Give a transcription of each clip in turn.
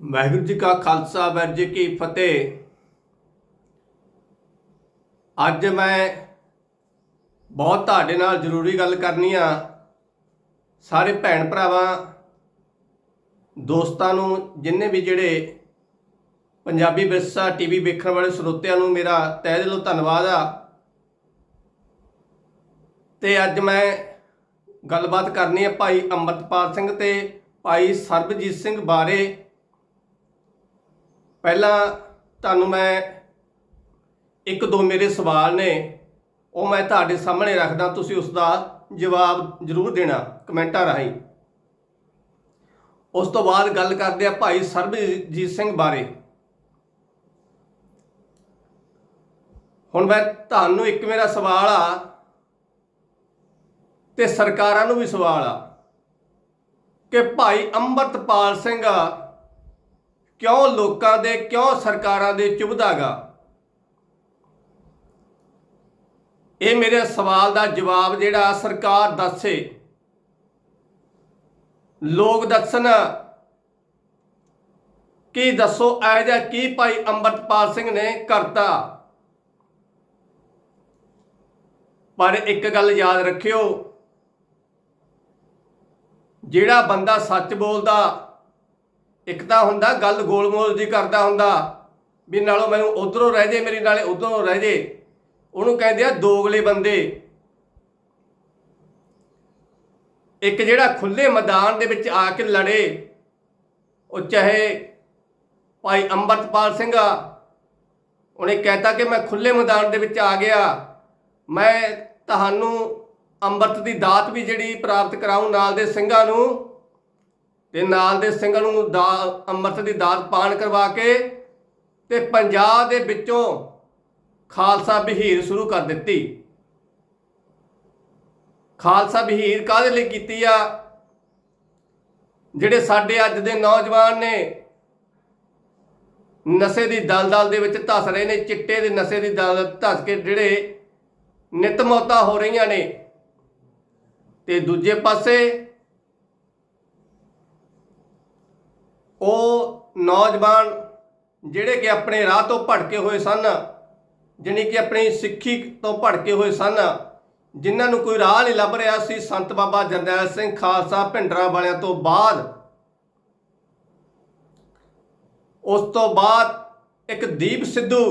ਵਾਹਿਗੁਰੂ ਜੀ ਕਾ ਖਾਲਸਾ, ਵਾਹਿਗੁਰੂ ਜੀ ਕੀ ਫਤਿਹ। ਅੱਜ ਮੈਂ ਬਹੁਤ ਤੁਹਾਡੇ ਨਾਲ ਜ਼ਰੂਰੀ ਗੱਲ ਕਰਨੀ ਆ। ਸਾਰੇ ਭੈਣ ਭਰਾਵਾਂ, ਦੋਸਤਾਂ ਨੂੰ, ਜਿੰਨੇ ਵੀ ਜਿਹੜੇ ਪੰਜਾਬੀ ਵਿਰਸਾ ਟੀਵੀ ਵੇਖਣ ਵਾਲੇ ਸਰੋਤਿਆਂ ਨੂੰ ਮੇਰਾ ਤਹਿ ਦਿਲੋਂ ਧੰਨਵਾਦ ਆ। ਤੇ ਅੱਜ ਮੈਂ ਗੱਲਬਾਤ ਕਰਨੀ ਹੈ ਭਾਈ ਅੰਮ੍ਰਿਤਪਾਲ ਸਿੰਘ ਤੇ ਭਾਈ ਸਰਬਜੀਤ ਸਿੰਘ ਬਾਰੇ। ਪਹਿਲਾਂ ਤੁਹਾਨੂੰ ਮੈਂ ਇੱਕ ਦੋ ਮੇਰੇ ਸਵਾਲ ਨੇ, ਉਹ ਮੈਂ ਤੁਹਾਡੇ ਸਾਹਮਣੇ ਰੱਖਦਾ, ਤੁਸੀਂ ਉਸ ਦਾ ਜਵਾਬ ਜ਼ਰੂਰ ਦੇਣਾ ਕਮੈਂਟਾਂ ਰਾਹੀਂ। ਉਸ ਤੋਂ ਬਾਅਦ ਗੱਲ ਕਰਦੇ ਆ ਭਾਈ ਸਰਬਜੀਤ ਸਿੰਘ ਬਾਰੇ। ਹੁਣ ਮੈਂ ਤੁਹਾਨੂੰ ਇੱਕ ਮੇਰਾ ਸਵਾਲ ਆ, ਤੇ ਸਰਕਾਰਾਂ ਨੂੰ ਵੀ ਸਵਾਲ ਆ, ਕਿ ਭਾਈ ਅੰਮ੍ਰਿਤਪਾਲ ਸਿੰਘ ਕਿਉਂ ਲੋਕਾਂ ਦੇ, ਕਿਉਂ ਸਰਕਾਰਾਂ ਦੇ ਚੁਭਦਾਗਾ ਇਹ ਮੇਰੇ ਸਵਾਲ ਦਾ ਜਵਾਬ ਜਿਹੜਾ ਸਰਕਾਰ ਦੱਸੇ। ਲੋਕ ਦੱਸਣ ਕੀ ਦੱਸੋ, ਇਹ ਜਿਹਾ ਕੀ ਭਾਈ ਅੰਮ੍ਰਿਤਪਾਲ ਸਿੰਘ ਨੇ ਕਰਤਾ? ਪਰ ਇੱਕ ਗੱਲ ਯਾਦ ਰੱਖਿਓ, ਜਿਹੜਾ ਬੰਦਾ ਸੱਚ ਬੋਲਦਾ ਇੱਕ ਤਾਂ ਹੁੰਦਾ ਗੱਲ ਗੋਲਮੋਲ ਦੀ ਕਰਦਾ ਹੁੰਦਾ, ਵੀ ਨਾਲੋਂ ਮੈਨੂੰ ਉਧਰੋਂ ਰਹਿ ਜੇ, ਮੇਰੀ ਨਾਲੇ ਉਧਰੋਂ ਰਹਿ ਜੇ। ਉਹਨੂੰ ਕਹਿੰਦੇ ਆ ਦੋਗਲੇ ਬੰਦੇ। ਇੱਕ ਜਿਹੜਾ ਖੁੱਲੇ ਮੈਦਾਨ ਦੇ ਵਿੱਚ ਆ ਕੇ ਲੜੇ, ਉਹ ਚਾਹੇ ਭਾਈ ਅੰਮ੍ਰਿਤਪਾਲ ਸਿੰਘ ਆ, ਉਹਨੇ ਕਹਿਤਾ ਕਿ ਮੈਂ ਖੁੱਲੇ ਮੈਦਾਨ ਦੇ ਵਿੱਚ ਆ ਗਿਆ। ਮੈਂ ਤੁਹਾਨੂੰ ਅੰਮ੍ਰਿਤ ਦੀ ਦਾਤ ਵੀ ਜਿਹੜੀ ਪ੍ਰਾਪਤ ਕਰਾਉਂ ਨਾਲ ਦੇ ਸਿੰਘਾਂ ਨੂੰ ਤੇ ਨਾਲ ਦੇ ਸਿੰਘਾਂ ਨੂੰ ਦਾ ਅੰਮ੍ਰਿਤ ਦੀ ਦਾਤ ਪਾਣ ਕਰਵਾ ਕੇ ਤੇ ਪੰਜਾਬ ਦੇ ਵਿੱਚੋਂ ਖਾਲਸਾ ਬਹੀਰ ਸ਼ੁਰੂ ਕਰ ਦਿੱਤੀ। ਖਾਲਸਾ ਬਹੀਰ ਕਾਹਦੇ ਲਈ ਕੀਤੀ ਆ? ਜਿਹੜੇ ਸਾਡੇ ਅੱਜ ਦੇ ਨੌਜਵਾਨ ਨੇ, ਨਸ਼ੇ ਦੀ ਦਲਦਲ ਦੇ ਵਿੱਚ ਧਸ ਰਹੇ ਨੇ, ਚਿੱਟੇ ਦੇ ਨਸ਼ੇ ਦੀ ਦਲਦਲ ਧਸ ਕੇ ਜਿਹੜੇ ਨਿਤ ਮੌਤਾਂ ਹੋ ਰਹੀਆਂ ਨੇ, ਤੇ ਦੂਜੇ ਪਾਸੇ ਉਹ ਨੌਜਵਾਨ ਜਿਹੜੇ ਕਿ ਆਪਣੇ ਰਾਹ ਤੋਂ ਭਟਕੇ ਹੋਏ ਸਨ, ਜਾਣੀ ਕਿ ਆਪਣੀ ਸਿੱਖੀ ਤੋਂ ਭਟਕੇ ਹੋਏ ਸਨ, ਜਿਨ੍ਹਾਂ ਨੂੰ ਕੋਈ ਰਾਹ ਨਹੀਂ ਲੱਭ ਰਿਹਾ ਸੀ, ਸੰਤ ਬਾਬਾ ਜਰਨੈਲ ਸਿੰਘ ਖਾਲਸਾ ਭਿੰਡਰਾ ਵਾਲਿਆਂ ਤੋਂ ਬਾਅਦ। ਉਸ ਤੋਂ ਬਾਅਦ ਇੱਕ ਦੀਪ ਸਿੱਧੂ,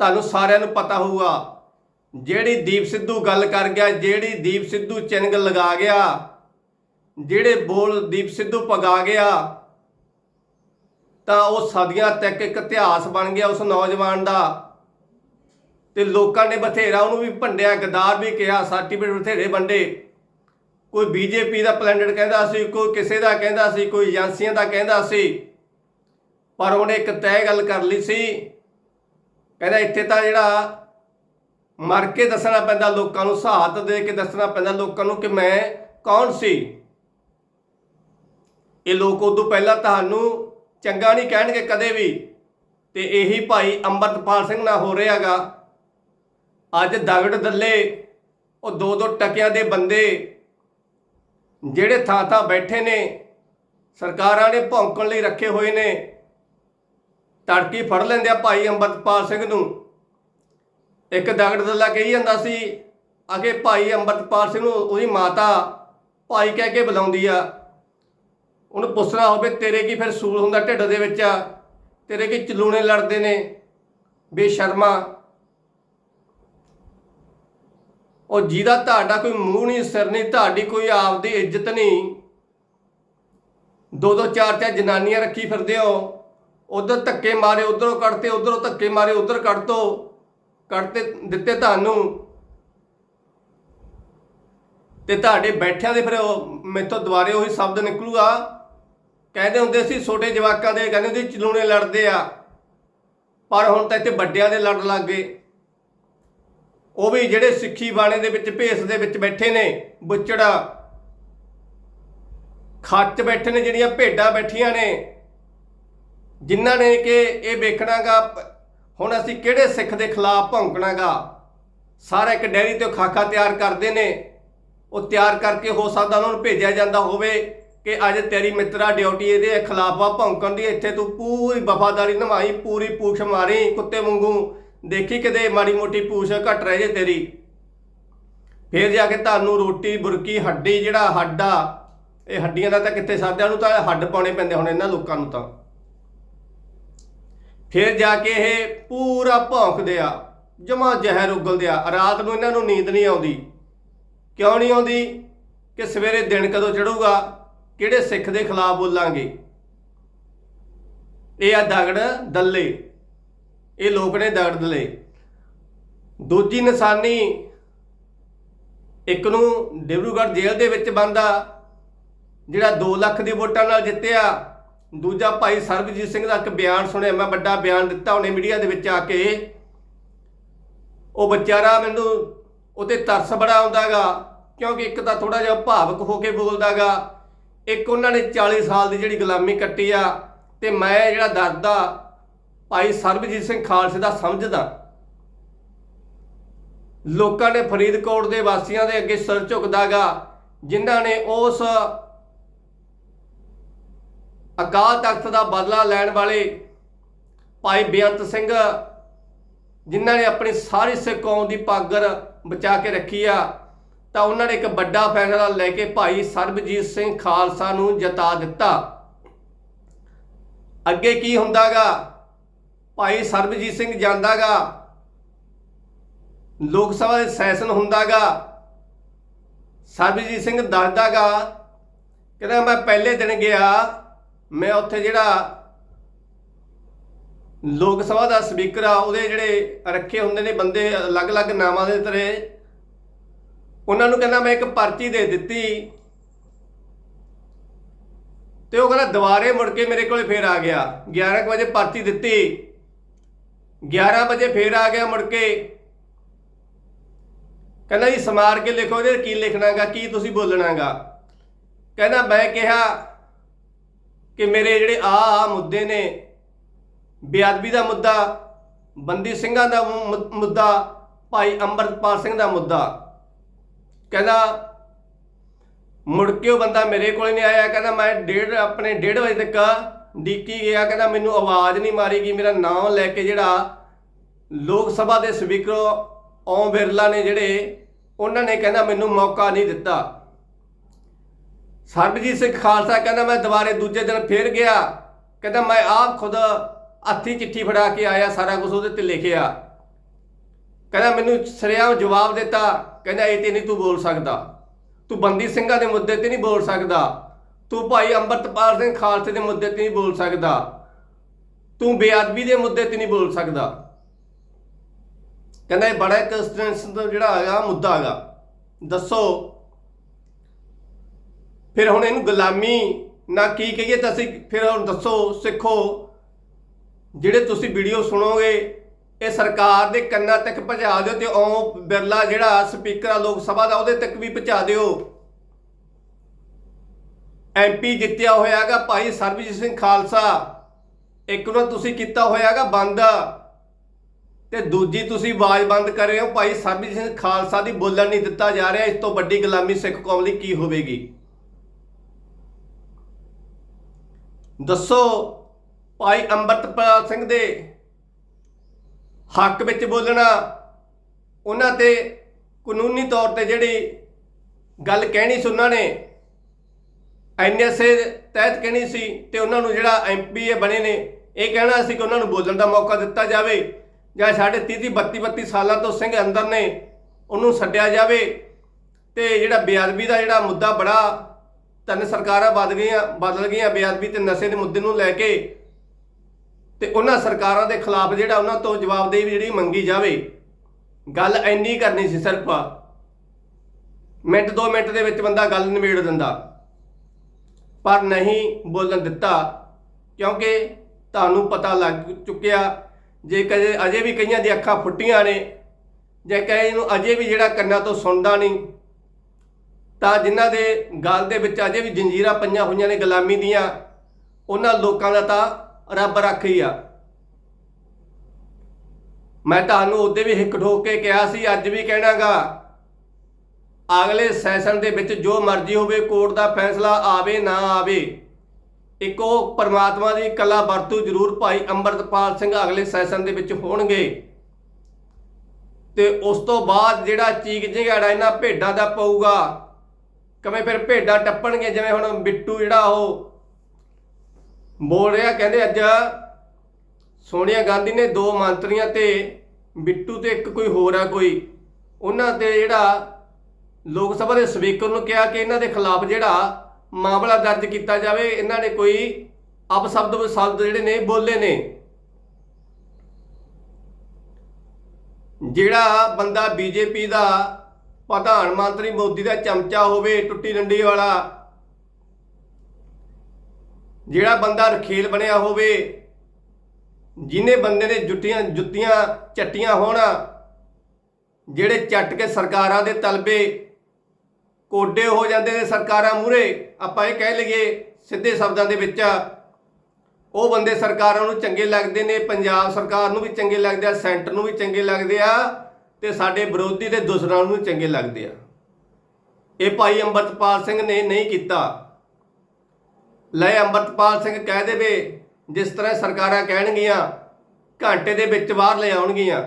ਤੁਹਾਨੂੰ ਸਾਰਿਆਂ ਨੂੰ ਪਤਾ ਹੋਊਗਾ, ਜਿਹੜੀ ਦੀਪ ਸਿੱਧੂ ਗੱਲ ਕਰ ਗਿਆ, ਜਿਹੜੀ ਦੀਪ ਸਿੱਧੂ ਚਿੰਗ ਲਗਾ ਗਿਆ ਜਿਹੜੇ ਬੋਲ ਦੀਪ ਸਿੱਧੂ ਪਗਾ ਗਿਆ, ਤਾਂ ਉਹ ਸਦੀਆਂ ਤੱਕ ਇੱਕ ਇਤਿਹਾਸ ਬਣ ਗਿਆ ਉਸ ਨੌਜਵਾਨ ਦਾ। ਤੇ ਲੋਕਾਂ ਨੇ ਬਥੇਰਾ ਉਹਨੂੰ ਵੀ ਭੰਡਿਆ, ਗਦਾਰ ਵੀ ਕਿਹਾ ਸਰਟੀਫਿਕੇਟ ਬਥੇਰੇ ਵੰਡੇ। ਕੋਈ ਬੀਜੇਪੀ ਦਾ ਪਲੈਨਟ ਕਹਿੰਦਾ ਸੀ, ਕੋਈ ਕਿਸੇ ਦਾ ਕਹਿੰਦਾ ਸੀ, ਕੋਈ ਏਜੰਸੀਆਂ ਦਾ ਕਹਿੰਦਾ ਸੀ। ਪਰ ਉਹਨੇ ਇੱਕ ਤੈਅ ਗੱਲ ਕਰ ਲਈ ਸੀ। ਕਹਿੰਦਾ ਇੱਥੇ ਤਾਂ ਜਿਹੜਾ ਮਰ ਕੇ ਦੱਸਣਾ ਪੈਂਦਾ, ਲੋਕਾਂ ਨੂੰ ਸਹਾਤ ਦੇ ਕੇ ਦੱਸਣਾ ਪੈਂਦਾ, ਲੋਕਾਂ ਨੂੰ ਕਿ ਮੈਂ ਕੌਣ ਸੀ? ਇਹ ਲੋਕ ਉਦੋਂ ਪਹਿਲਾਂ ਤੁਹਾਨੂੰ ਚੰਗਾ ਨਹੀਂ ਕਹਿਣਗੇ ਕਦੇ ਵੀ। ਤੇ ਇਹੀ ਭਾਈ ਅੰਮ੍ਰਿਤਪਾਲ ਸਿੰਘ ਨਾਲ ਹੋ ਰਿਹਾਗਾ ਅੱਜ ਦਗੜ ਦੱਲੇ, ਉਹ ਦੋ ਦੋ ਟਕਿਆਂ ਦੇ ਬੰਦੇ ਜਿਹੜੇ ਥਾਂ ਥਾਂ ਬੈਠੇ ਨੇ, ਸਰਕਾਰਾਂ ਨੇ ਭੌਂਕਣ ਲਈ ਰੱਖੇ ਹੋਏ ਨੇ। ਤੜਕੀ ਫੜ ਲੈਂਦੇ ਆ ਭਾਈ ਅੰਮ੍ਰਿਤਪਾਲ ਸਿੰਘ ਨੂੰ। ਇੱਕ ਦਗੜ ਦੱਲਾ ਕਹੀ ਜਾਂਦਾ ਸੀ, ਅਗੇ ਭਾਈ ਅੰਮ੍ਰਿਤਪਾਲ ਸਿੰਘ ਨੂੰ ਉਹਦੀ ਮਾਤਾ ਭਾਈ ਕਹਿ ਕੇ ਬੁਲਾਉਂਦੀ ਆ। ਉਹਨੂੰ ਪੁੱਛਣਾ ਹੋਵੇ ਤੇਰੇ ਕੀ ਫਿਰ ਸੂਲ ਹੁੰਦਾ ਢਿੱਡ ਦੇ ਵਿੱਚ? ਆ ਤੇਰੇ ਕੀ ਚਲੂਣੇ ਲੜਦੇ ਨੇ? ਬੇਸ਼ਰਮਾ। ਉਹ ਜਿਹਦਾ ਤੁਹਾਡਾ ਕੋਈ ਮੂੰਹ ਨਹੀਂ, ਸਿਰ ਨਹੀਂ, ਤੁਹਾਡੀ ਕੋਈ ਆਪਦੀ ਇੱਜ਼ਤ ਨਹੀਂ। ਦੋ ਦੋ ਚਾਰ ਚਾਰ ਜਨਾਨੀਆਂ ਰੱਖੀ ਫਿਰਦੇ ਹੋ। ਉਧਰ ਧੱਕੇ ਮਾਰੇ, ਉਧਰੋਂ ਕੱਢਤੇ, ਉਧਰੋਂ ਧੱਕੇ ਮਾਰੇ, ਉਧਰ ਕੱਢ ਤੋ ਕੱਢਤੇ ਦਿੱਤੇ ਤੁਹਾਨੂੰ। ਤੇ ਤੁਹਾਡੇ ਬੈਠਿਆਂ ਦੇ ਫਿਰ ਉਹ ਮੈਥੋਂ ਦੁਬਾਰੇ ਉਹੀ ਸ਼ਬਦ ਨਿਕਲੂਗਾ। ਕਹਿੰਦੇ ਹੁੰਦੇ ਸੀ, ਛੋਟੇ ਜਵਾਕਾਂ ਦੇ ਕਹਿੰਦੇ ਹੁੰਦੇ ਸੀ, ਚਲੂਣੇ ਲੜਦੇ ਆ। ਪਰ ਹੁਣ ਤਾਂ ਇੱਥੇ ਵੱਡਿਆਂ ਦੇ ਲੜ ਲੱਗ ਗਏ। ਉਹ ਵੀ ਜਿਹੜੇ ਸਿੱਖੀ ਬਾਣੇ ਦੇ ਵਿੱਚ, ਭੇਸ ਦੇ ਵਿੱਚ ਬੈਠੇ ਨੇ, ਬੁੱਚੜਾ। ਖੱਚ ਬੈਠੇ ਨੇ, ਜਿਹੜੀਆਂ ਭੇਡਾਂ ਬੈਠੀਆਂ ਨੇ। ਜਿਨ੍ਹਾਂ ਨੇ ਕਿ ਇਹ ਵੇਖਣਾਗਾ, ਹੁਣ ਅਸੀਂ ਕਿਹੜੇ ਸਿੱਖ ਦੇ ਖਿਲਾਫ ਭੌਂਕਣਾਗਾ? ਸਾਰਾ ਇੱਕ ਡੈਰੀ ਤੋਂ ਖਾਕਾ ਤਿਆਰ ਕਰਦੇ ਨੇ। ਉਹ ਤਿਆਰ ਕਰਕੇ ਹੋ ਸਕਦਾ ਉਹਨਾਂ ਨੂੰ ਭੇਜਿਆ ਜਾਂਦਾ ਹੋਵੇ। ਕਿ ਅੱਜ ਤੇਰੀ ਮਿੱਤਰਾ ਡਿਊਟੀ ਇਹਦੇ ਖਿਲਾਫ ਆ, ਭੌਂਕਣ ਦੀ। ਇੱਥੇ ਤੂੰ ਪੂਰੀ ਵਫਾਦਾਰੀ ਨਿਭਾਈ, ਪੂਰੀ ਪੂਛ ਮਾਰੀ, ਕੁੱਤੇ ਵਾਂਗੂ। ਦੇਖੀ ਕਿਤੇ ਮਾੜੀ ਮੋਟੀ ਪੂਛ ਘਟ ਰਹਿ ਜੇ ਤੇਰੀ। ਫੇਰ ਜਾ ਕੇ ਤੁਹਾਨੂੰ ਰੋਟੀ, ਬੁਰਕੀ, ਹੱਡੀ ਜਿਹੜਾ ਹੱਡਾ ਇਹ ਹੱਡੀਆਂ ਦਾ ਤਾਂ ਕਿੱਥੇ ਸਾਧਿਆਂ? ਨੂੰ ਤਾਂ ਹੱਡ ਪਾਉਣੇ ਪੈਂਦੇ ਹੁਣ ਇਹਨਾਂ ਲੋਕਾਂ ਨੂੰ ਤਾਂ। ਫਿਰ ਜਾ ਕੇ ਇਹ ਪੂਰਾ ਭੌਂਕਦੇ ਆ, ਜਮਾ ਜ਼ਹਿਰ ਉਗਲਦੇ ਆ। ਰਾਤ ਨੂੰ ਇਹਨਾਂ ਨੂੰ ਨੀਂਦ ਨਹੀਂ ਆਉਂਦੀ। ਕਿਉਂ ਨਹੀਂ ਆਉਂਦੀ? ਕਿ ਸਵੇਰੇ ਦਿਨ ਕਦੋਂ ਚੜੂਗਾ? ਕਿਹੜੇ ਸਿੱਖ ਦੇ ਖਿਲਾਫ ਬੋਲਾਂਗੇ? ਇਹ ਆ ਦਗੜ ਦੱਲੇ। ਇਹ ਲੋਕ ਨੇ ਦਗੜ ਦੱਲੇ। ਦੂਜੀ ਨਿਸ਼ਾਨੀ ਇੱਕ ਨੂੰ ਡਿਬਰੂਗੜ੍ਹ ਜੇਲ੍ਹ ਦੇ ਵਿੱਚ ਬੰਦਾ ਜਿਹੜਾ 2 ਲੱਖ ਦੀ ਵੋਟਾਂ ਨਾਲ ਜਿੱਤਿਆ। ਦੂਜਾ ਭਾਈ ਸਰਬਜੀਤ ਸਿੰਘ ਦਾ ਇੱਕ ਬਿਆਨ ਸੁਣਿਆ, ਮੈਂ ਵੱਡਾ ਬਿਆਨ ਦਿੱਤਾ ਉਹਨੇ ਮੀਡੀਆ ਦੇ ਵਿੱਚ ਆ ਕੇ। ਉਹ ਵਿਚਾਰਾ ਮੈਨੂੰ ਉਤੇ ਤਰਸ ਬੜਾ ਆਉਂਦਾਗਾ, ਕਿਉਂਕਿ ਇੱਕ ਤਾਂ ਥੋੜਾ ਜਿਹਾ ਭਾਵਕ ਹੋ ਕੇ ਬੋਲਦਾਗਾ। ਇੱਕ ਉਹਨਾਂ ਨੇ 40 ਸਾਲ ਦੀ ਜਿਹੜੀ ਗੁਲਾਮੀ ਕੱਟੀ ਆ ਤੇ ਮੈਂ ਜਿਹੜਾ ਦਰਦਾ ਭਾਈ ਸਰਬਜੀਤ ਸਿੰਘ ਖਾਲਸੇ ਦਾ ਸਮਝਦਾ। ਲੋਕਾਂ ਨੇ ਫਰੀਦਕੋਟ ਦੇ ਵਾਸੀਆਂ ਦੇ ਅੱਗੇ ਸਿਰ ਝੁਕਦਾਗਾ, ਜਿਨ੍ਹਾਂ ਨੇ ਉਸ ਅਕਾਲ ਤਖਤ ਦਾ ਬਦਲਾ ਲੈਣ ਵਾਲੇ ਭਾਈ ਬੇਅੰਤ ਸਿੰਘ, ਜਿਨ੍ਹਾਂ ਨੇ ਆਪਣੀ ਸਾਰੀ ਸਿੱਖ ਕੌਮ ਦੀ ਪਾਗਰ ਬਚਾ ਕੇ ਰੱਖੀ ਆ। ਤਾਂ ਉਹਨਾਂ ਨੇ ਇੱਕ ਵੱਡਾ ਫੈਸਲਾ ਲੈ ਕੇ ਭਾਈ ਸਰਬਜੀਤ ਸਿੰਘ ਖਾਲਸਾ ਨੂੰ ਜਤਾ ਦਿੱਤਾ। ਅੱਗੇ ਕੀ ਹੁੰਦਾਗਾ? ਭਾਈ ਸਰਬਜੀਤ ਸਿੰਘ ਜਾਂਦਾਗਾ। ਲੋਕ ਸਭਾ ਦੇ ਸੈਸ਼ਨ ਹੁੰਦਾਗਾ। ਸਰਬਜੀਤ ਸਿੰਘ ਦੱਸਦਾਗਾ, ਕਹਿੰਦਾ ਮੈਂ ਪਹਿਲੇ ਦਿਨ ਗਿਆ, ਮੈਂ ਉੱਥੇ ਜਿਹੜਾ ਲੋਕ ਸਭਾ ਦਾ ਸਪੀਕਰ ਆ, ਉਹਦੇ ਜਿਹੜੇ ਰੱਖੇ ਹੁੰਦੇ ਨੇ ਬੰਦੇ ਅਲੱਗ-ਅਲੱਗ ਨਾਵਾਂ ਦੇ ਤਰੇ ਉਹਨਾਂ ਨੂੰ ਕਹਿੰਦਾ ਮੈਂ ਇੱਕ ਪਰਚੀ ਦੇ ਦਿੱਤੀ। ਤੇ ਉਹ ਕਹਿੰਦਾ ਦੁਬਾਰੇ ਮੁੜ ਕੇ ਮੇਰੇ ਕੋਲੇ ਫੇਰ ਆ ਗਿਆ। 11 ਕੁ ਵਜੇ ਪਰਚੀ ਦਿੱਤੀ। 11 ਵਜੇ ਫੇਰ ਆ ਗਿਆ ਮੁੜ ਕੇ। ਕਹਿੰਦਾ ਜੀ ਸਮਾਰ ਕੇ ਲਿਖੋ ਇਹਦੇ ਕੀ ਲਿਖਣਾਗਾ, ਕੀ ਤੁਸੀਂ ਬੋਲਣਾਗਾ। ਕਹਿੰਦਾ ਮੈਂ ਕਿਹਾ ਕਿ ਮੇਰੇ ਜਿਹੜੇ ਆ ਆ ਮੁੱਦੇ ਨੇ, ਬੇਅਦਬੀ ਦਾ ਮੁੱਦਾ, ਬੰਦੀ ਸਿੰਘਾਂ ਦਾ ਮੁੱਦਾ ਭਾਈ ਅੰਮ੍ਰਿਤਪਾਲ ਸਿੰਘ ਦਾ ਮੁੱਦਾ। ਕਹਿੰਦਾ, ਮੁੜ ਕੇ ਉਹ ਬੰਦਾ ਮੇਰੇ ਕੋਲ ਨਹੀਂ ਆਇਆ? ਕਹਿੰਦਾ, ਮੈਂ ਡੇਢ, ਆਪਣੇ ਡੇਢ ਵਜੇ ਤੱਕ ਡੀਕੀ ਗਿਆ। ਕਹਿੰਦਾ, ਮੈਨੂੰ ਆਵਾਜ਼ ਨਹੀਂ ਮਾਰੀ ਗਈ। ਮੇਰਾ ਨਾਮ ਲੈ ਕੇ ਜਿਹੜਾ ਲੋਕ ਸਭਾ ਦੇ ਸਪੀਕਰ ਓਮ ਬਿਰਲਾ ਨੇ ਜਿਹੜੇ, ਉਹਨਾਂ ਨੇ ਕਹਿੰਦਾ, ਮੈਨੂੰ ਮੌਕਾ ਨਹੀਂ ਦਿੱਤਾ। ਸਰਬਜੀਤ ਸਿੰਘ ਖਾਲਸਾ ਕਹਿੰਦਾ, ਮੈਂ ਦੁਬਾਰੇ ਦੂਜੇ ਦਿਨ ਫੇਰ ਗਿਆ। ਕਹਿੰਦਾ, ਮੈਂ ਆਪ ਖੁਦ ਹੱਥੀ ਚਿੱਠੀ ਫੜਾ ਕੇ ਆਇਆ, ਸਾਰਾ ਕੁਝ ਉਹਦੇ ਤੇ ਲਿਖਿਆ। ਕਹਿੰਦਾ, ਮੈਨੂੰ ਸਰਿਆਮ ਜਵਾਬ ਦਿੱਤਾ। ਕਹਿੰਦਾ ਇਹ ਤੇ ਨਹੀਂ ਤੂੰ ਬੋਲ ਸਕਦਾ। ਤੂੰ ਬੰਦੀ ਸਿੰਘਾਂ ਦੇ ਮੁੱਦੇ ਤੇ ਨਹੀਂ ਬੋਲ ਸਕਦਾ। ਤੂੰ ਭਾਈ ਅੰਮ੍ਰਿਤਪਾਲ ਸਿੰਘ ਖਾਲਸੇ ਦੇ ਮੁੱਦੇ ਤੇ ਨਹੀਂ ਬੋਲ ਸਕਦਾ। ਤੂੰ ਬੇਅਦਬੀ ਦੇ ਮੁੱਦੇ ਤੇ ਨਹੀਂ ਬੋਲ ਸਕਦਾ। ਕਹਿੰਦਾ ਇਹ ਬੜਾ ਕੰਸਟੈਂਸ ਦਾ ਜਿਹੜਾ ਹੈਗਾ, ਮੁੱਦਾ ਹੈਗਾ। ਦੱਸੋ। ਫਿਰ ਹੁਣ ਇਹਨੂੰ ਗੁਲਾਮੀ ਨਾ ਕੀ ਕਹੀਏ ਤਾਂ ਅਸੀਂ ਫਿਰ ਹੁਣ ਦੱਸੋ, ਸਿੱਖੋ। ਜਿਹੜੇ ਤੁਸੀਂ ਵੀਡੀਓ ਸੁਣੋਗੇ ਇਹ ਸਰਕਾਰ ਦੇ ਕੰਨਾਂ ਤੱਕ ਪਹੁੰਚਾ ਦਿਓ ਤੇ ਓਮ ਬਿਰਲਾ ਜਿਹੜਾ ਸਪੀਕਰ ਆ ਲੋਕ ਸਭਾ ਦਾ, ਉਹਦੇ ਤੱਕ ਵੀ ਪਹੁੰਚਾ ਦਿਓ। ਐਮਪੀ ਜਿੱਤਿਆ ਹੋਇਆਗਾ ਭਾਈ ਸਰਬਜੀਤ ਸਿੰਘ ਖਾਲਸਾ। ਇੱਕ ਨੂੰ ਤੁਸੀਂ ਕੀਤਾ ਹੋਇਆਗਾ ਬੰਦ। ਤੇ ਦੂਜੀ ਤੁਸੀਂ ਆਵਾਜ਼ ਬੰਦ ਕਰ ਰਹੇ ਹੋ, ਭਾਈ ਸਰਬਜੀਤ ਸਿੰਘ ਖਾਲਸਾ ਦੀ ਬੋਲਣ ਨਹੀਂ ਦਿੱਤਾ ਜਾ ਰਿਹਾ, ਇਸ ਤੋਂ ਵੱਡੀ ਗੁਲਾਮੀ ਸਿੱਖ ਕੌਮ ਲਈ ਕੀ ਹੋਵੇਗੀ? ਦੱਸੋ, ਭਾਈ ਅੰਮ੍ਰਿਤਪਾਲ ਸਿੰਘ ਦੇ ਹੱਕ ਵਿੱਚ ਬੋਲਣਾ, ਉਹਨਾਂ ਤੇ ਕਾਨੂੰਨੀ ਤੌਰ ਤੇ ਜਿਹੜੀ ਗੱਲ ਕਹਿਣੀ ਸੀ ਉਹਨਾਂ ਨੇ ਐਨਐਸਏ ਤਹਿਤ ਕਹਿਣੀ ਸੀ ਤੇ ਉਹਨਾਂ ਨੂੰ ਜਿਹੜਾ ਐਮਪੀ ਬਣੇ ਨੇ, ਇਹ ਕਹਿਣਾ ਸੀ ਕਿ ਉਹਨਾਂ ਨੂੰ ਬੋਲਣ ਦਾ ਮੌਕਾ ਦਿੱਤਾ ਜਾਵੇ ਜਾਂ ਸਾਡੇ 30 32 32 ਸਾਲਾਂ ਤੋਂ ਸਿੰਘ ਅੰਦਰ ਨੇ, ਉਹਨੂੰ ਛੱਡਿਆ ਜਾਵੇ। ਤੇ ਜਿਹੜਾ ਬੇਅਦਬੀ ਦਾ ਜਿਹੜਾ ਮੁੱਦਾ ਬੜਾ ਤਿੰਨ ਸਰਕਾਰਾਂ ਬਦਲ ਗਈਆਂ ਬਦਲ ਗਈਆਂ ਬੇਅਦਬੀ ਤੇ ਨਸ਼ੇ ਦੇ ਮੁੱਦੇ ਨੂੰ ਲੈ ਕੇ ਤੇ ਉਹਨਾਂ ਸਰਕਾਰਾਂ ਦੇ ਖਿਲਾਫ ਜਿਹੜਾ ਉਹਨਾਂ ਤੋਂ ਜਵਾਬਦੇਹੀ ਜਿਹੜੀ ਮੰਗੀ ਜਾਵੇ, ਗੱਲ ਐਨੀ ਕਰਨੀ ਸੀ ਸਿਰਫ। ਮਿੰਟ 2 ਮਿੰਟ ਦੇ ਵਿੱਚ ਬੰਦਾ ਗੱਲ ਨਿਬੇੜ ਦਿੰਦਾ। ਪਰ ਨਹੀਂ ਬੋਲਣ ਦਿੱਤਾ, ਕਿਉਂਕਿ ਤੁਹਾਨੂੰ ਪਤਾ ਲੱਗ ਚੁੱਕਿਆ, ਜੇ ਕਦੇ ਅਜੇ ਵੀ ਕਈਆਂ ਦੀ ਅੱਖਾਂ ਫੁੱਟੀਆਂ ਨੇ, ਜੇ ਕਈ ਨੂੰ ਅਜੇ ਵੀ ਜਿਹੜਾ ਕੰਨਾਂ ਤੋਂ ਸੁਣਦਾ ਨਹੀਂ, ਤਾਂ ਜਿਨ੍ਹਾਂ ਦੇ ਗੱਲ ਦੇ ਵਿੱਚ ਅਜੇ ਵੀ ਜੰਜੀਰਾਂ ਪਈਆਂ ਹੋਈਆਂ ਨੇ, ਗੁਲਾਮੀ ਦੀਆਂ, ਉਹਨਾਂ ਲੋਕਾਂ ਦਾ ਤਾਂ ਰੱਬ ਰੱਖ ਆ। ਮੈਂ ਤੁਹਾਨੂੰ ਉਹਦੇ ਵੀ ਹਿੱਕ ਠੋਕ ਕੇ ਕਿਹਾ ਸੀ, ਅੱਜ ਵੀ ਕਹਿਣਾਗਾ, ਅਗਲੇ ਸੈਸ਼ਨ ਦੇ ਵਿੱਚ ਜੋ ਮਰਜ਼ੀ ਹੋਵੇ, ਕੋਰਟ ਦਾ ਫੈਸਲਾ ਆਵੇ ਨਾ ਆਵੇ, ਇੱਕੋ ਪਰਮਾਤਮਾ ਦੀ ਕਲਾ ਵਰਤੂ ਜ਼ਰੂਰ ਭਾਈ ਅੰਮ੍ਰਿਤਪਾਲ ਸਿੰਘ ਅਗਲੇ ਸੈਸ਼ਨ ਦੇ ਵਿੱਚ ਹੋਣਗੇ। ਤੇ ਉਸ ਤੋਂ ਬਾਅਦ ਜਿਹੜਾ ਚੀਕ ਝਿਗੜਾ ਇਹਨਾਂ ਭੇਡਾਂ ਦਾ ਪਊਗਾ, ਕਿਵੇਂ ਫਿਰ ਭੇਡਾਂ ਟੱਪਣਗੇ ਜਿਵੇਂ ਹੁਣ ਬਿੱਟੂ ਜਿਹੜਾ ਉਹ ਬੋਲ ਰਿਹਾ ਕਹਿੰਦੇ ਅੱਜ ਸੋਨੀਆ ਗਾਂਧੀ ਨੇ ਦੋ ਮੰਤਰੀਆਂ ਤੇ ਬਿੱਟੂ ਤੇ ਇੱਕ ਕੋਈ ਹੋਰ ਆ ਕੋਈ, ਉਹਨਾਂ ਤੇ ਜਿਹੜਾ ਲੋਕ ਸਭਾ ਦੇ ਸਪੀਕਰ ਨੂੰ ਕਿਹਾ ਕਿ ਇਹਨਾਂ ਦੇ ਖਿਲਾਫ ਜਿਹੜਾ ਮਾਮਲਾ ਦਰਜ ਕੀਤਾ ਜਾਵੇ, ਇਹਨਾਂ ਨੇ ਕੋਈ ਅਪਸ਼ਬਦ ਸ਼ਬਦ ਜਿਹੜੇ ਨੇ ਬੋਲੇ ਨੇ। ਜਿਹੜਾ ਬੰਦਾ ਬੀਜੇਪੀ ਦਾ ਪ੍ਰਧਾਨ ਮੰਤਰੀ ਮੋਦੀ ਦਾ ਚਮਚਾ ਹੋਵੇ, ਟੁੱਟੀ ਡੰਡੀ ਵਾਲਾ ਜਿਹੜਾ ਬੰਦਾ ਰਖੇਲ ਬਣਿਆ ਹੋਵੇ, ਜਿਨੇ ਬੰਦੇ ਨੇ ਜੁੱਤੀਆਂ ਜੁੱਤੀਆਂ ਚੱਟੀਆਂ ਹੋਣ, ਜਿਹੜੇ ਚੱਟ ਕੇ ਸਰਕਾਰਾਂ ਦੇ ਤਲਬੇ ਕੋਡੇ ਹੋ ਜਾਂਦੇ ਨੇ ਸਰਕਾਰਾਂ ਮੂਰੇ ਆਪਾਂ ਇਹ ਕਹਿ ਲਈਏ ਸਿੱਧੇ ਸ਼ਬਦਾਂ ਦੇ ਵਿੱਚ, ਉਹ ਬੰਦੇ ਸਰਕਾਰਾਂ ਨੂੰ ਚੰਗੇ ਲੱਗਦੇ ਨੇ, ਪੰਜਾਬ ਸਰਕਾਰ ਨੂੰ ਵੀ ਚੰਗੇ ਲੱਗਦੇ ਆ ਸੈਂਟਰ ਨੂੰ ਵੀ ਚੰਗੇ ਲੱਗਦੇ ਆ, ਤੇ ਸਾਡੇ ਵਿਰੋਧੀ ਤੇ ਦੁਸ਼ਮਣਾਂ ਨੂੰ ਵੀ ਚੰਗੇ ਲੱਗਦੇ ਆ। ਇਹ ਭਾਈ ਅੰਮ੍ਰਿਤਪਾਲ ਸਿੰਘ ਨੇ ਨਹੀਂ ਕੀਤਾ। ਲੈ ਅੰਮ੍ਰਿਤਪਾਲ ਸਿੰਘ ਕਹਿ ਦੇਵੇ, ਜਿਸ ਤਰ੍ਹਾਂ ਸਰਕਾਰਾਂ ਕਹਿਣਗੀਆਂ, ਘੰਟੇ ਦੇ ਵਿੱਚ ਬਾਹਰ ਲੈ ਆਉਣਗੀਆਂ।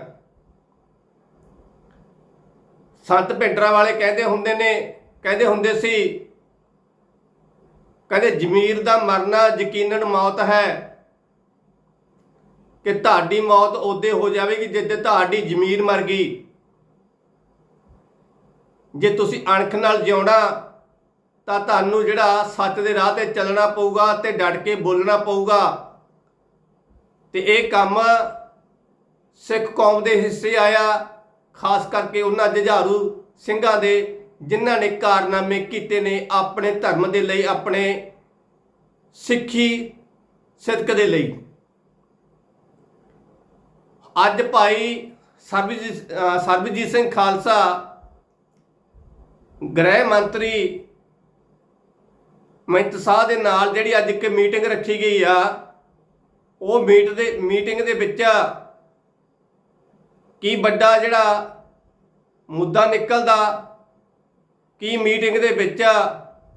ਸੰਤ ਭਿੰਡਰਾ ਵਾਲੇ ਕਹਿੰਦੇ ਹੁੰਦੇ ਨੇ, ਕਹਿੰਦੇ ਹੁੰਦੇ ਸੀ, ਕਹਿੰਦੇ ਜ਼ਮੀਰ ਦਾ ਮਰਨਾ ਯਕੀਨਨ ਮੌਤ ਹੈ, ਕਿ ਤੁਹਾਡੀ ਮੌਤ ਉਦੋਂ ਹੋ ਜਾਵੇਗੀ ਜਿੱਦੇ ਤੁਹਾਡੀ ਜ਼ਮੀਰ ਮਰ ਗਈ। ਜੇ ਤੁਸੀਂ ਅਣਖ ਨਾਲ ਜਿਉਣਾ ਤਾਂ ਤੁਹਾਨੂੰ ਜਿਹੜਾ ਸੱਚ ਦੇ ਰਾਹ ਤੇ ਚੱਲਣਾ ਪਊਗਾ ਤੇ ਡਟ ਕੇ ਬੋਲਣਾ ਪਊਗਾ। ਤੇ ਇਹ ਕੰਮ ਸਿੱਖ ਕੌਮ ਦੇ ਹਿੱਸੇ ਆਇਆ, ਖਾਸ ਕਰਕੇ ਉਹਨਾਂ ਜੁਝਾਰੂ ਸਿੰਘਾਂ ਦੇ, ਜਿਨ੍ਹਾਂ ਨੇ ਕਾਰਨਾਮੇ ਕੀਤੇ ਨੇ ਆਪਣੇ ਧਰਮ ਦੇ ਲਈ, ਆਪਣੇ ਸਿੱਖੀ ਸਿਦਕ ਦੇ ਲਈ। ਅੱਜ ਭਾਈ ਸਰਬਜੀਤ ਸਰਬਜੀਤ ਸਿੰਘ ਖਾਲਸਾ ਗ੍ਰਹਿ ਮੰਤਰੀ ਮਹਿੰਤ ਸਾਹ ਦੇ ਨਾਲ ਜਿਹੜੀ ਅੱਜ ਇੱਕ ਮੀਟਿੰਗ ਰੱਖੀ ਗਈ ਆ, ਉਹ ਮੀਟ ਦੇ, ਮੀਟਿੰਗ ਦੇ ਵਿੱਚ ਕੀ ਵੱਡਾ ਜਿਹੜਾ ਮੁੱਦਾ ਨਿਕਲਦਾ, ਕੀ ਮੀਟਿੰਗ ਦੇ ਵਿੱਚ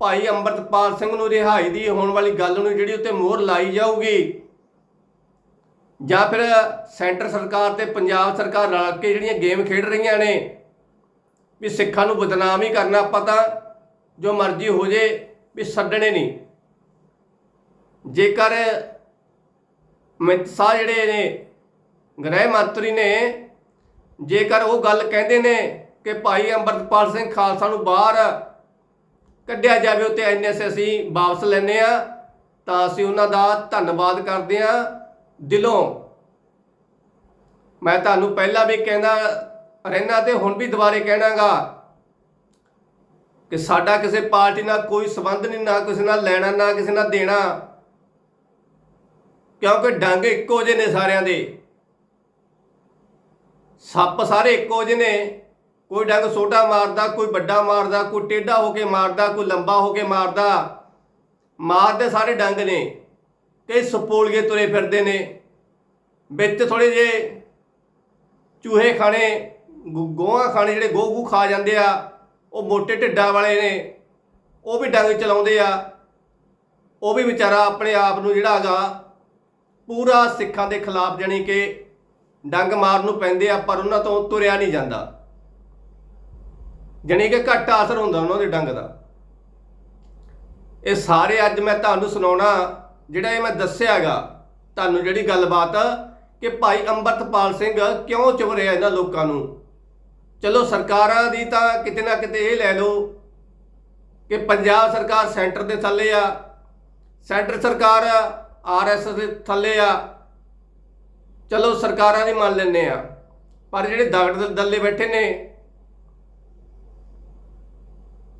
ਭਾਈ ਅੰਮ੍ਰਿਤਪਾਲ ਸਿੰਘ ਨੂੰ ਰਿਹਾਈ ਦੀ ਹੋਣ ਵਾਲੀ ਗੱਲ ਨੂੰ ਜਿਹੜੀ ਉੱਤੇ ਮੋਹਰ ਲਾਈ ਜਾਊਗੀ, ਜਾਂ ਫਿਰ ਸੈਂਟਰ ਸਰਕਾਰ ਤੇ ਪੰਜਾਬ ਸਰਕਾਰ ਰਲ ਕੇ ਜਿਹੜੀਆਂ ਗੇਮ ਖੇਡ ਰਹੀਆਂ ਨੇ, ਵੀ ਸਿੱਖਾਂ ਨੂੰ ਬਦਨਾਮ ਹੀ ਕਰਨਾ ਪਤਾ ਜੋ ਮਰਜ਼ੀ ਹੋ ਜੇ ਵੀ ਛੱਡਣੇ ਨਹੀਂ। ਜੇਕਰ ਮਿੱਤ ਸ਼ਾਹ ਜਿਹੜੇ ਨੇ, ਗ੍ਰਹਿ ਮੰਤਰੀ ਨੇ, ਜੇਕਰ ਉਹ ਗੱਲ ਕਹਿੰਦੇ ਨੇ ਕਿ ਭਾਈ ਅੰਮ੍ਰਿਤਪਾਲ ਸਿੰਘ ਖਾਲਸਾ ਨੂੰ ਬਾਹਰ ਕੱਢਿਆ ਜਾਵੇ ਉੱਤੇ ਐਨਐਸ ਅਸੀਂ ਵਾਪਸ ਲੈਨੇ ਆ, ਤਾਂ ਅਸੀਂ ਉਹਨਾਂ ਦਾ ਧੰਨਵਾਦ ਕਰਦੇ ਆ ਦਿਲੋਂ। ਮੈਂ ਤੁਹਾਨੂੰ ਪਹਿਲਾਂ ਵੀ ਕਹਿੰਦਾ ਰਹਿਣਾ ਤੇ ਹੁਣ ਵੀ ਦੁਬਾਰੇ ਕਹਿਣਾਗਾ ਕਿ ਸਾਡਾ ਕਿਸੇ ਪਾਰਟੀ ਨਾਲ ਕੋਈ ਸਬੰਧ ਨਹੀਂ, ਨਾ ਕਿਸੇ ਨਾਲ ਲੈਣਾ, ਨਾ ਕਿਸੇ ਨਾਲ ਦੇਣਾ। ਕਿਉਂਕਿ ਡੰਗ ਇੱਕੋ ਜਿਹੇ ਨੇ ਸਾਰਿਆਂ ਦੇ। ਸੱਪ ਸਾਰੇ ਇੱਕੋ ਜਿਹੇ ਨੇ। ਕੋਈ ਡੰਗ ਛੋਟਾ ਮਾਰਦਾ, ਕੋਈ ਵੱਡਾ ਮਾਰਦਾ, ਕੋਈ ਟੇਢਾ ਹੋ ਕੇ ਮਾਰਦਾ, ਕੋਈ ਲੰਬਾ ਹੋ ਕੇ ਮਾਰਦਾ। ਮਾਰਦੇ ਸਾਰੇ ਡੰਗ ਨੇ। ਕਈ ਸਪੋਲੀਏ ਤੁਰੇ ਫਿਰਦੇ ਨੇ। ਵਿੱਚ ਥੋੜੇ ਜੇ ਚੂਹੇ ਖਾਣੇ, ਗੋ- ਗੋਹਾਂ ਖਾਣੇ ਜਿਹੜੇ ਗੋਹ ਗੂ ਖਾ ਜਾਂਦੇ ਆ। ਉਹ ਮੋਟੇ ਢਿੱਡਾਂ ਵਾਲੇ ਨੇ, ਉਹ ਵੀ ਡੰਗ ਚਲਾਉਂਦੇ ਆ। ਉਹ ਵੀ ਵਿਚਾਰਾ ਆਪਣੇ ਆਪ ਨੂੰ ਜਿਹੜਾ ਹੈਗਾ, ਪੂਰਾ ਸਿੱਖਾਂ ਦੇ ਖਿਲਾਫ ਜਾਣੀ ਕਿ ਡੰਗ ਮਾਰਨ ਨੂੰ ਪੈਂਦੇ ਆ, ਪਰ ਉਹਨਾਂ ਤੋਂ ਤੁਰਿਆ ਨਹੀਂ ਜਾਂਦਾ। ਜਾਣੀ ਕਿ ਘੱਟ ਅਸਰ ਹੁੰਦਾ ਉਹਨਾਂ ਦੇ ਡੰਗ ਦਾ। ਇਹ ਸਾਰੇ ਅੱਜ ਮੈਂ ਤੁਹਾਨੂੰ ਸੁਣਾਉਣਾ, ਜਿਹੜਾ ਇਹ ਮੈਂ ਦੱਸਿਆਗਾ ਤੁਹਾਨੂੰ ਜਿਹੜੀ ਗੱਲਬਾਤ ਕਿ ਭਾਈ ਅੰਮ੍ਰਿਤਪਾਲ ਸਿੰਘ ਕਿਉਂ ਚੁਭ ਰਿਹਾ ਇਹਨਾਂ ਲੋਕਾਂ ਨੂੰ? ਚਲੋ ਸਰਕਾਰਾਂ ਦੀ ਤਾਂ ਕਿਤੇ ਨਾ ਕਿਤੇ ਇਹ ਲੈ ਲਓ ਕਿ ਪੰਜਾਬ ਸਰਕਾਰ ਸੈਂਟਰ ਦੇ ਥੱਲੇ ਆ, ਸੈਂਟਰ ਸਰਕਾਰ ਆਰਐਸਐਸ ਦੇ ਥੱਲੇ ਆ। ਚਲੋ ਸਰਕਾਰਾਂ ਦੀ ਮੰਨ ਲੈਂਦੇ ਆ, ਪਰ ਜਿਹੜੇ ਦਗੜ ਦੇ ਦੱਲੇ ਬੈਠੇ ਨੇ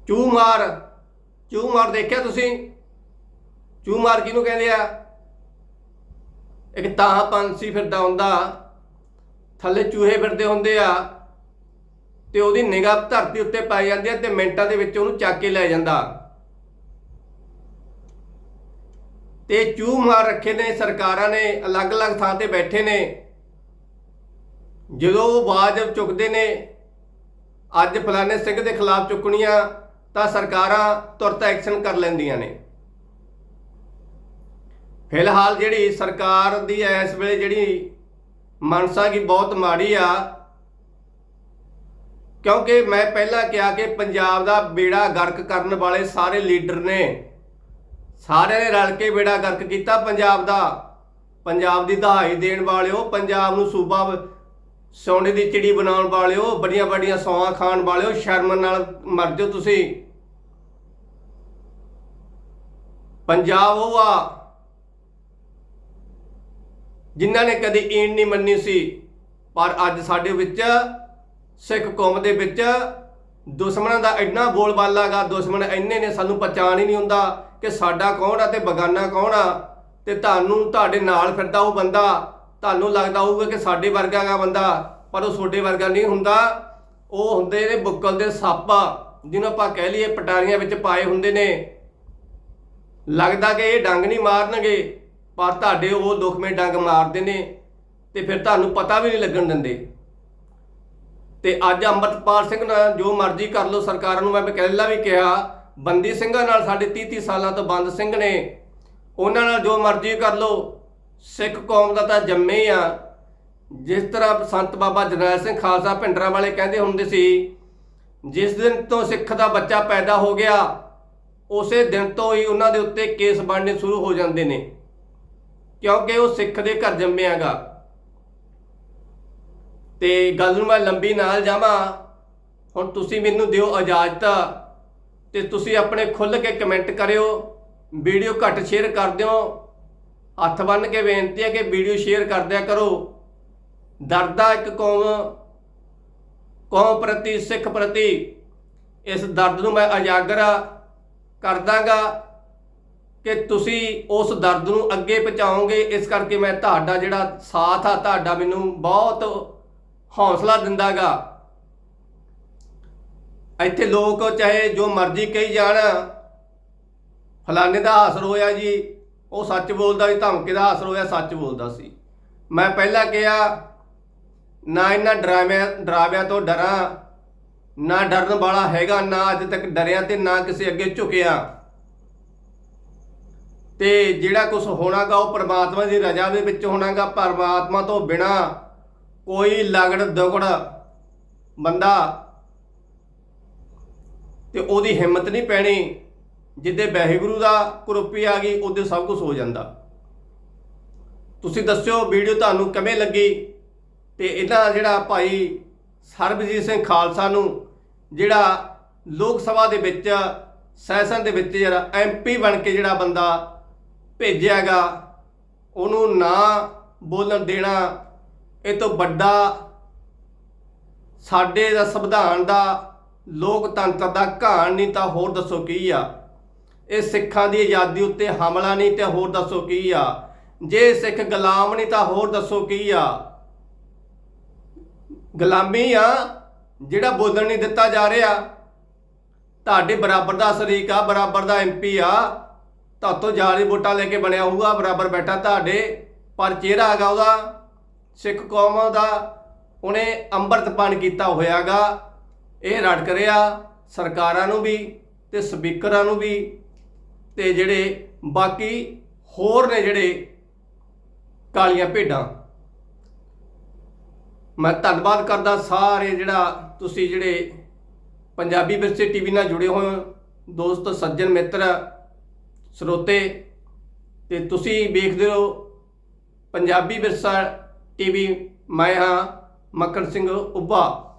ਚੂ ਮਾਰ ਚੂ ਮਾਰ ਦੇਖਿਆ ਤੁਸੀਂ? ਚੂ ਮਾਰ ਕਿਹਨੂੰ ਕਹਿੰਦੇ ਆ? ਇੱਕ ਤਾਂ ਪੰਛੀ ਫਿਰਦਾ ਹੁੰਦਾ, ਥੱਲੇ ਚੂਹੇ ਫਿਰਦੇ ਹੁੰਦੇ ਆ। ਤੇ ਉਹਦੀ ਨਿਗਾਹ ਧਰਤੀ ਉੱਤੇ ਪਾਈ ਜਾਂਦੀ ਹੈ ਤੇ ਮਿੰਟਾਂ ਦੇ ਵਿੱਚ ਉਹਨੂੰ ਚੱਕ ਕੇ ਲੈ ਜਾਂਦਾ। ਤੇ ਚੂ ਮਾਰ ਰੱਖੇ ਨੇ, ਸਰਕਾਰਾਂ ਨੇ, ਅਲੱਗ-ਅਲੱਗ ਥਾਂ ਤੇ ਬੈਠੇ ਨੇ। ਜਦੋਂ ਉਹ ਆਵਾਜ਼ ਚੁੱਕਦੇ ਨੇ, ਅੱਜ ਫਲਾਣੇ ਸਿੰਘ ਦੇ ਖਿਲਾਫ ਚੁੱਕਣੀਆਂ, ਤਾਂ ਸਰਕਾਰਾਂ ਤੁਰਤ ਐਕਸ਼ਨ ਕਰ ਲੈਂਦੀਆਂ ਨੇ। ਫਿਲਹਾਲ ਜਿਹੜੀ ਸਰਕਾਰ ਦੀ ਇਸ ਵੇਲੇ ਜਿਹੜੀ ਮਨਸਾ ਕੀ ਬਹੁਤ ਮਾੜੀ ਆ ਕਿਉਂਕਿ ਮੈਂ ਪਹਿਲਾਂ ਕਿਹਾ ਕਿ ਪੰਜਾਬ ਦਾ ਬੇੜਾ ਗਰਕ ਕਰਨ ਵਾਲੇ ਸਾਰੇ ਲੀਡਰ ਨੇ। ਸਾਰਿਆਂ ਨੇ ਰਲ ਕੇ ਬੇੜਾ ਗਰਕ ਕੀਤਾ ਪੰਜਾਬ ਦਾ। ਪੰਜਾਬ ਦੀ ਦਹਾਈ ਦੇਣ ਵਾਲਿਓ, ਪੰਜਾਬ ਨੂੰ ਸੂਬਾ ਸੋਨੇ ਦੀ ਚਿੜੀ ਬਣਾਉਣ ਵਾਲਿਓ, ਬੜੀਆਂ ਬੜੀਆਂ ਸੌਆਂ ਖਾਣ ਵਾਲਿਓ, ਸ਼ਰਮ ਨਾਲ ਮਰ ਜਾਓ ਤੁਸੀਂ। ਪੰਜਾਬ ਉਹ ਆ ਜਿਨ੍ਹਾਂ ਨੇ ਕਦੀ ਈਣ ਨਹੀਂ ਮੰਨੀ ਸੀ, ਪਰ ਅੱਜ ਸਾਡੇ ਵਿੱਚ ਸਿੱਖ ਕੌਮ ਦੇ ਵਿੱਚ ਦੁਸ਼ਮਣਾਂ ਦਾ ਇੰਨਾ ਬੋਲਬਾਲਾਗਾ ਦੁਸ਼ਮਣ ਇੰਨੇ ਨੇ, ਸਾਨੂੰ ਪਛਾਣ ਹੀ ਨਹੀਂ ਹੁੰਦਾ ਕਿ ਸਾਡਾ ਕੌਣ ਆ ਤੇ ਬਗਾਨਾ ਕੌਣ ਆ ਤੇ ਤੁਹਾਨੂੰ, ਤੁਹਾਡੇ ਨਾਲ ਫਿਰਦਾ ਉਹ ਬੰਦਾ, ਤੁਹਾਨੂੰ ਲੱਗਦਾ ਹੋਊਗਾ ਕਿ ਸਾਡੇ ਵਰਗਾ ਗਾ ਬੰਦਾ, ਪਰ ਉਹ ਤੁਹਾਡੇ ਵਰਗਾ ਨਹੀਂ ਹੁੰਦਾ। ਉਹ ਹੁੰਦੇ ਨੇ ਬੁੱਕਲ ਦੇ ਸੱਪ, ਜਿਹਨੂੰ ਆਪਾਂ ਕਹਿ ਲਈਏ ਪਟਾਰੀਆਂ ਵਿੱਚ ਪਾਏ ਹੁੰਦੇ ਨੇ। ਲੱਗਦਾ ਕਿ ਇਹ ਡੰਗ ਨਹੀਂ ਮਾਰਨਗੇ, ਪਰ ਤੁਹਾਡੇ ਉਹ ਦੁਖਮੇ ਡੰਗ ਮਾਰਦੇ ਨੇ ਤੇ ਫਿਰ ਤੁਹਾਨੂੰ ਪਤਾ ਵੀ ਨਹੀਂ ਲੱਗਣ ਦਿੰਦੇ। ਤੇ ਅੱਜ ਅੰਮ੍ਰਿਤਪਾਲ ਸਿੰਘ ਨਾਲ ਜੋ ਮਰਜ਼ੀ ਕਰ ਲਓ, ਸਰਕਾਰਾਂ ਨੂੰ ਮੈਂ ਪਹਿਲਾਂ ਵੀ ਕਿਹਾ, ਬੰਦੀ ਸਿੰਘਾਂ ਨਾਲ ਸਾਡੇ 30 30 ਸਾਲਾਂ ਤੋਂ ਬੰਦ ਸਿੰਘ ਨੇ, ਉਹਨਾਂ ਨਾਲ ਜੋ ਮਰਜ਼ੀ ਕਰ ਲਓ, ਸਿੱਖ ਕੌਮ ਦਾ ਤਾਂ ਜੰਮੇ ਹੀ ਆ। ਜਿਸ ਤਰ੍ਹਾਂ ਸੰਤ ਬਾਬਾ ਜਰਨੈਲ ਸਿੰਘ ਖਾਲਸਾ ਭਿੰਡਰਾਂ ਵਾਲੇ ਕਹਿੰਦੇ ਹੁੰਦੇ ਸੀ, ਜਿਸ ਦਿਨ ਤੋਂ ਸਿੱਖ ਦਾ ਬੱਚਾ ਪੈਦਾ ਹੋ ਗਿਆ, ਉਸੇ ਦਿਨ ਤੋਂ ਹੀ ਉਹਨਾਂ ਦੇ ਉੱਤੇ ਕੇਸ ਬਣਨੇ ਸ਼ੁਰੂ ਹੋ ਜਾਂਦੇ ਨੇ, ਕਿਉਂਕਿ ਉਹ ਸਿੱਖ ਦੇ ਘਰ ਜੰਮਿਆਗਾ ਤੇ ਗੱਲ ਨੂੰ ਮੈਂ ਲੰਬੀ ਨਾਲ ਜਾਵਾਂ, ਹੁਣ ਤੁਸੀਂ ਮੈਨੂੰ ਦਿਓ ਇਜਾਜ਼ਤ ਤੇ ਤੁਸੀਂ ਆਪਣੇ ਖੁੱਲ ਕੇ ਕਮੈਂਟ ਕਰਿਓ, ਵੀਡੀਓ ਘੱਟ ਸ਼ੇਅਰ ਕਰ ਦਿਓ। ਹੱਥ ਬੰਨ ਕੇ ਬੇਨਤੀ ਹੈ ਕਿ ਵੀਡੀਓ ਸ਼ੇਅਰ ਕਰ ਦਿਆ ਕਰੋ। ਦਰਦਾ ਇੱਕ ਕੌਮ ਕੌਮ ਪ੍ਰਤੀ, ਸਿੱਖ ਪ੍ਰਤੀ, ਇਸ ਦਰਦ ਨੂੰ ਮੈਂ ਉਜਾਗਰ ਕਰਦਾਗਾ ਕਿ ਤੁਸੀਂ ਉਸ ਦਰਦ ਨੂੰ ਅੱਗੇ ਪਹੁੰਚਾਓਗੇ। ਇਸ ਕਰਕੇ ਮੈਂ ਤੁਹਾਡਾ ਜਿਹੜਾ ਸਾਥ ਆ, ਤੁਹਾਡਾ ਮੈਨੂੰ ਬਹੁਤ ਹੌਸਲਾ ਦਿੰਦਾਗਾ। ਇੱਥੇ ਲੋਕ ਚਾਹੇ ਜੋ ਮਰਜ਼ੀ ਕਹੀ ਜਾਣ, ਫਲਾਣੇ ਦਾ ਹਾਸਰ ਹੋਇਆ ਜੀ, ਉਹ ਸੱਚ ਬੋਲਦਾ ਸੀ, ਧਮਕੇ ਦਾ ਹਾਸਰ ਹੋਇਆ, ਸੱਚ ਬੋਲਦਾ ਸੀ। ਮੈਂ ਪਹਿਲਾਂ ਕਿਹਾ, ਨਾ ਇਹਨਾਂ ਡਰਾਵਿਆਂ ਡਰਾਵਿਆਂ ਤੋਂ ਡਰਾਂ, ਨਾ ਡਰਨ ਵਾਲਾ ਹੈਗਾ, ਨਾ ਅੱਜ ਤੱਕ ਡਰਿਆ ਤੇ ਨਾ ਕਿਸੇ ਅੱਗੇ ਝੁਕਿਆ। ਤੇ ਜਿਹੜਾ ਕੁਝ ਹੋਣਾਗਾ, ਉਹ ਪਰਮਾਤਮਾ ਦੀ ਰਜ਼ਾ ਦੇ ਵਿੱਚ ਹੋਣਾਗਾ, ਪਰਮਾਤਮਾ ਤੋਂ ਬਿਨਾ ਕੋਈ ਲਗੜ ਦੁਗੜ ਬੰਦਾ ਤੇ ਉਹਦੀ ਹਿੰਮਤ ਨਹੀਂ ਪੈਣੀ, ਜਿੱਦੇ ਵਾਹਿਗੁਰੂ ਦਾ ਕਰੋਪੀ ਆ ਗਈ, ਉਹਦੇ ਸਭ ਕੁਝ ਹੋ ਜਾਂਦਾ। ਤੁਸੀਂ ਦੱਸਿਓ, ਵੀਡੀਓ ਤੁਹਾਨੂੰ ਕਿਵੇਂ ਲੱਗੀ? ਤੇ ਇਹਦਾ ਜਿਹੜਾ ਭਾਈ ਸਰਬਜੀਤ ਸਿੰਘ ਖਾਲਸਾ ਨੂੰ, ਜਿਹੜਾ ਲੋਕ ਸਭਾ ਦੇ ਵਿੱਚ, ਸੈਸ਼ਨ ਦੇ ਵਿੱਚ ਜਿਹੜਾ ਐਮਪੀ ਬਣ ਕੇ ਜਿਹੜਾ ਬੰਦਾ ਭੇਜਿਆਗਾ ਉਹਨੂੰ ਨਾ ਬੋਲਣ ਦੇਣਾ ਇਹ ਤੋਂ ਵੱਡਾ ਸਾਡੇ ਦਾ ਸੰਵਿਧਾਨ ਦਾ ਲੋਕਤੰਤਰ ਦਾ ਘਾਣ ਨਹੀਂ ਤਾਂ ਹੋਰ ਦੱਸੋ ਕੀ ਆ? ਇਹ ਸਿੱਖਾਂ ਦੀ ਆਜ਼ਾਦੀ ਉੱਤੇ ਹਮਲਾ ਨਹੀਂ ਤੇ ਹੋਰ ਦੱਸੋ ਕੀ ਆ? ਜੇ ਸਿੱਖ ਗੁਲਾਮ ਨਹੀਂ ਤਾਂ ਹੋਰ ਦੱਸੋ ਕੀ ਆ? ਗੁਲਾਮੀ ਆ, ਜਿਹੜਾ ਬੋਲਣ ਨਹੀਂ ਦਿੱਤਾ ਜਾ ਰਿਹਾ। ਤੁਹਾਡੇ ਬਰਾਬਰ ਦਾ ਸ਼ਰੀਕ ਆ, ਬਰਾਬਰ ਦਾ ਐਮਪੀ ਆ। ਤੁਹਾਤੋਂ ਜਾਰੀ ਵੋਟਾਂ ਲੈ ਕੇ ਬਣਿਆ ਹੋਊਗਾ, ਬਰਾਬਰ ਬੈਠਾ ਤੁਹਾਡੇ, ਪਰ ਚਿਹਰਾ ਹੈਗਾ ਉਹਦਾ। ਸਿੱਖ ਕੌਮਾਂ ਦਾ ਉਹਨੇ ਅੰਮ੍ਰਿਤਪਾਨ ਕੀਤਾ ਹੋਇਆਗਾ। ਇਹ ਰੜਕ ਰਿਹਾ ਸਰਕਾਰਾਂ ਨੂੰ ਵੀ ਤੇ ਸਪੀਕਰਾਂ ਨੂੰ ਵੀ ਤੇ ਜਿਹੜੇ ਬਾਕੀ ਹੋਰ ਨੇ ਜਿਹੜੇ ਕਾਲੀਆਂ ਭੇਡਾਂ। ਮੈਂ ਧੰਨਵਾਦ ਕਰਦਾ ਸਾਰੇ ਜਿਹੜਾ ਤੁਸੀਂ ਜਿਹੜੇ ਪੰਜਾਬੀ ਵਿਰਸੇ ਟੀਵੀ ਨਾਲ ਜੁੜੇ ਹੋਏ ਹੋ। ਦੋਸਤ, ਸੱਜਣ, ਮਿੱਤਰ, ਸਰੋਤੇ, ਤੇ ਤੁਸੀਂ ਵੇਖਦੇ ਹੋ ਪੰਜਾਬੀ ਵਿਰਸਾ ਟੀਵੀ ਮੈਂ ਹਾਂ ਮੱਕੜ ਸਿੰਘ ਉੱਭਾ।